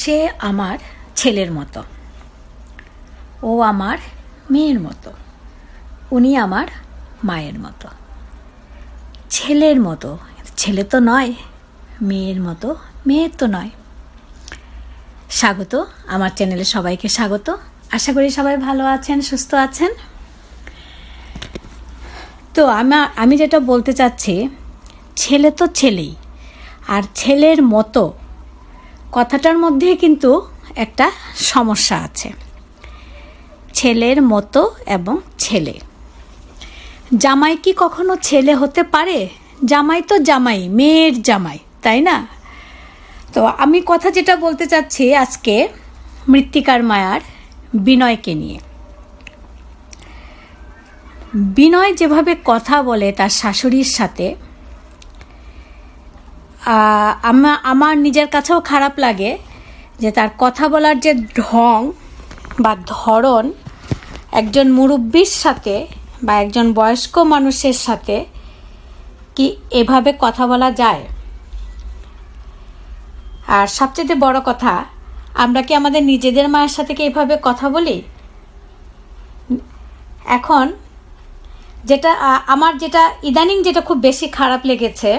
সে আমার ছেলের মতো। ও আমার মেয়ের মতো। উনি আমার মায়ের মতো। ছেলের মতো। ছেলে তো নয়, মেয়ের মতো, মেয়ের তো নয়। স্বাগত, আমার চ্যানেলে সবাইকে স্বাগত। আশা করি সবাই ভালো আছেন, সুস্থ আছেন। তো আমার আমি যেটা বলতে চাচ্ছি, ছেলে তো ছেলেই, আর ছেলের মতো কথাটার মধ্যে কিন্তু একটা সমস্যা আছে। ছেলের মতো এবং ছেলে। জামাই কি কখনো ছেলে হতে পারে? জামাই তো জামাই, মেয়ের জামাই, তাই না? তো আমি কথা যেটা বলতে চাচ্ছি আজকে মৃত্তিকার মায়ার বিনয়কে নিয়ে। বিনয় যেভাবে কথা বলে তার শাশুড়ির সাথে আমার নিজের কাছেও খারাপ লাগে যে তার কথা বলার যে ঢং বা ধরন একজন মুরব্বীর সাথে বা একজন বয়স্ক মানুষের সাথে কি এভাবে কথা বলা যায়? আর সবচেয়ে বড় কথা, আমরা কি আমাদের নিজেদের মায়ের সাথে কি এভাবে কথা বলি? এখন যেটা আমার যেটা, ইদানিং যেটা খুব বেশি খারাপ লেগেছে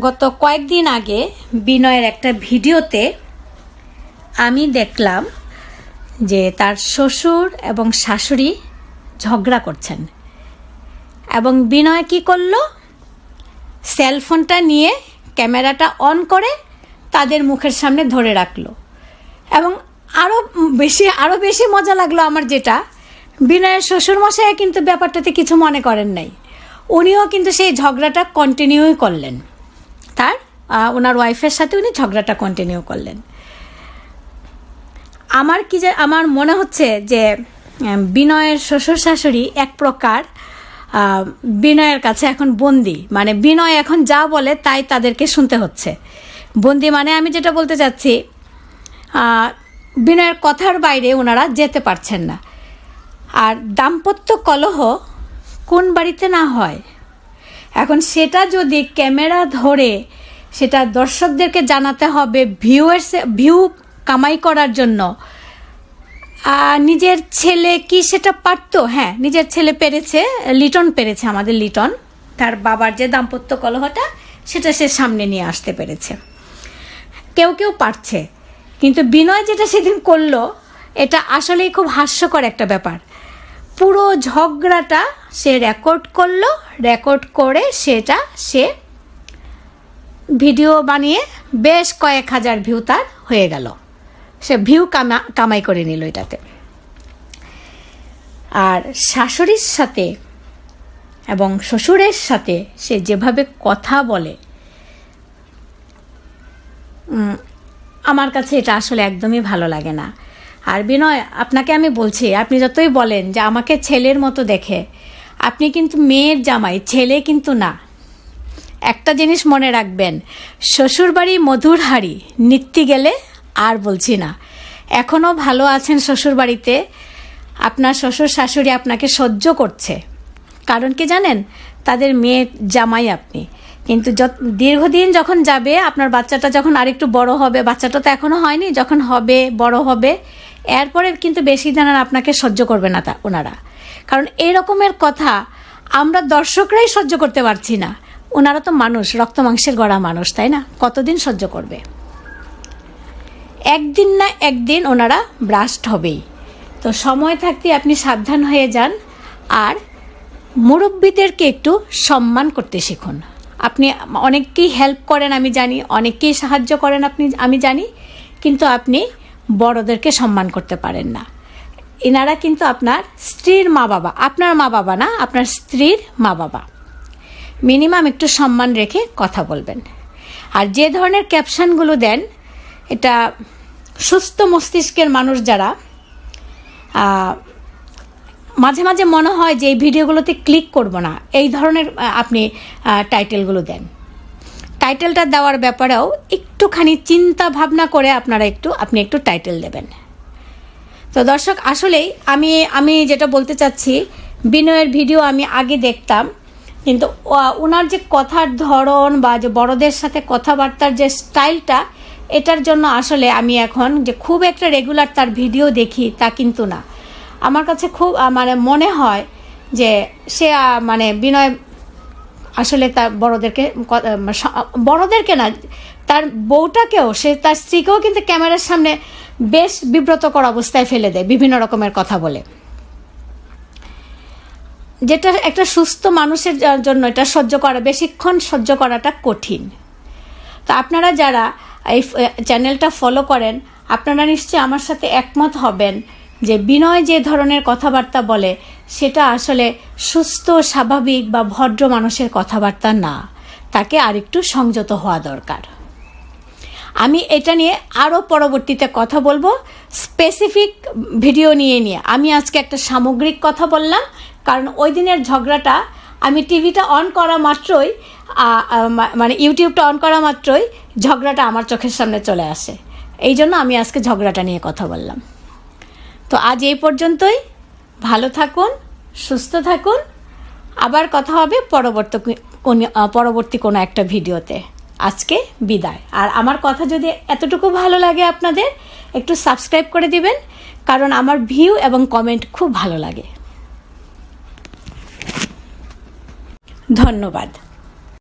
গত কয়েকদিন আগে বিনয়ের একটা ভিডিওতে আমি দেখলাম যে তার শ্বশুর এবং শাশুড়ি ঝগড়া করছেন। এবং বিনয় কি করল? সেলফোনটা নিয়ে ক্যামেরাটা অন করে তাদের মুখের সামনে ধরে রাখল। এবং আরও বেশি আরও বেশি মজা লাগল আমার যেটা, বিনয়ের শ্বশুরমশাই কিন্তু ব্যাপারটাতে কিছু মনে করেন নাই। উনিও কিন্তু সেই ঝগড়াটা কন্টিনিউই করলেন। ওনার ওয়াইফের সাথে উনি ঝগড়াটা কন্টিনিউ করলেন। আমার কি যে আমার মনে হচ্ছে যে বিনয়ের শ্বশুর শাশুড়ি এক প্রকার বিনয়ের কাছে এখন বন্দি। মানে বিনয় এখন যা বলে তাই তাদেরকে শুনতে হচ্ছে। বন্দি মানে আমি যেটা বলতে চাচ্ছি বিনয়ের কথার বাইরে ওনারা যেতে পারছেন না। আর দাম্পত্য কলহ কোন বাড়িতে না হয়। এখন সেটা যদি ক্যামেরা ধরে সেটা দর্শকদেরকে জানাতে হবে ভিউয়ার্স ভিউ কামাই করার জন্য। নিজের ছেলে কি সেটা পারতো? হ্যাঁ নিজের ছেলে পেরেছে, লিটন পেরেছে, আমাদের লিটন। তার বাবার যে দাম্পত্য কলহটা, সেটা সে সামনে নিয়ে আসতে পেরেছে। কেউ কেউ পারছে, কিন্তু বিনয় যেটা সেদিন করল, এটা আসলেই খুব হাস্যকর একটা ব্যাপার। পুরো ঝগড়াটা সে রেকর্ড করল রেকর্ড করে সেটা সে ভিডিও বানিয়ে বেশ কয়েক হাজার ভিউ তার হয়ে গেল। সে ভিউ কামা কামাই করে নিল এটাতে। আর শাশুড়ির সাথে এবং শ্বশুরের সাথে সে যেভাবে কথা বলে আমার কাছে এটা আসলে একদমই ভালো লাগে না। আর বিনয়, আপনাকে আমি বলছি, আপনি যতই বলেন যে আমাকে ছেলের মতো দেখে, আপনি কিন্তু মেয়ের জামাই, ছেলে কিন্তু না। একটা জিনিস মনে রাখবেন, শ্বশুরবাড়ি মধুর হাড়ি, নিত্যি গেলে আর বলছি না। এখনও ভালো আছেন শ্বশুরবাড়িতে, আপনার শ্বশুর শাশুড়ি আপনাকে সহ্য করছে। কারণ কি জানেন, তাদের মেয়ে জামাই আপনি। কিন্তু দীর্ঘদিন যখন যাবে, আপনার বাচ্চাটা যখন আরেকটু বড় হবে, বাচ্চাটা তো এখনও হয়নি, যখন হবে, বড় হবে, এরপরে কিন্তু বেশি দিন আর আপনাকে সহ্য করবে না তা, ওনারা। কারণ এই রকমের কথা আমরা দর্শকরাই সহ্য করতে পারছি না। ওনারা তো মানুষ, রক্ত মাংসের গড়া মানুষ, তাই না? কতদিন সহ্য করবে? একদিন না একদিন ওনারা ব্রাস্ট হবেই। তো সময় থাকতে আপনি সাবধান হয়ে যান আর মুরব্বীদেরকে একটু সম্মান করতে শিখুন। আপনি অনেককেই হেল্প করেন, আমি জানি, অনেককেই সাহায্য করেন আপনি, আমি জানি, কিন্তু আপনি বড়দেরকে সম্মান করতে পারেন না। এনারা কিন্তু আপনার স্ত্রীর মা বাবা আপনার মা বাবা না, আপনার স্ত্রীর মা বাবা মিনিমাম একটু সম্মান রেখে কথা বলবেন। আর যে ধরনের ক্যাপশনগুলো দেন, এটা সুস্থ মস্তিষ্কের মানুষ যারা মাঝে মাঝে মনে হয় যে এই ভিডিওগুলোতে ক্লিক করব না, এই ধরনের আপনি টাইটেলগুলো দেন। টাইটেলটা দেওয়ার ব্যাপারেও একটুখানি চিন্তা ভাবনা করে আপনারা একটু, আপনি একটু টাইটেল দেবেন। তো দর্শক, আসলেই আমি আমি যেটা বলতে চাচ্ছি, বিনয়ের ভিডিও আমি আগে দেখতাম কিন্তু ওনার যে কথার ধরন বা যে বড়দের সাথে কথাবার্তার যে স্টাইলটা, এটার জন্য আসলে আমি এখন যে খুব একটা রেগুলার তার ভিডিও দেখি তা কিন্তু না। আমার কাছে খুব মানে মনে হয় যে সে মানে বিনয় আসলে তার বড়দেরকে স- বড়দেরকে না, তার বউটাকেও সে তার স্ত্রীকেও কিন্তু ক্যামেরার সামনে বেশ বিব্রতকর অবস্থায় ফেলে দেয়, বিভিন্ন রকমের কথা বলে। যেটা একটা সুস্থ মানুষের জন্য এটা সহ্য করা, বেশিক্ষণ সহ্য করাটা কঠিন। তো আপনারা যারা এই চ্যানেলটা ফলো করেন, আপনারা নিশ্চয়ই আমার সাথে একমত হবেন যে বিনয় যে ধরনের কথাবার্তা বলে, সেটা আসলে সুস্থ, স্বাভাবিক বা ভদ্র মানুষের কথাবার্তা না। তাকে আরেকটু সংযত হওয়া দরকার। আমি এটা নিয়ে আরও পরবর্তীতে কথা বলব। স্পেসিফিক ভিডিও নিয়ে নিয়ে। আমি আজকে একটা সামগ্রিক কথা বললাম, কারণ ওই দিনের ঝগড়াটা আমি টিভিটা অন করা মাত্রই মানে ইউটিউবটা অন করা মাত্রই ঝগড়াটা আমার চোখের সামনে চলে আসে। এই জন্য আমি আজকে ঝগড়াটা নিয়ে কথা বললাম। তো আজ এই পর্যন্তই। ভালো থাকুন, সুস্থ থাকুন। আবার কথা হবে পরবর্তী পরবর্তী কোনো একটা ভিডিওতে। আজকে বিদায়। আর আমার কথা যদি এতটুকু ভালো লাগে আপনাদের, একটু সাবস্ক্রাইব করে দিবেন, কারণ আমার ভিউ এবং কমেন্ট খুব ভালো লাগে। ধন্যবাদ।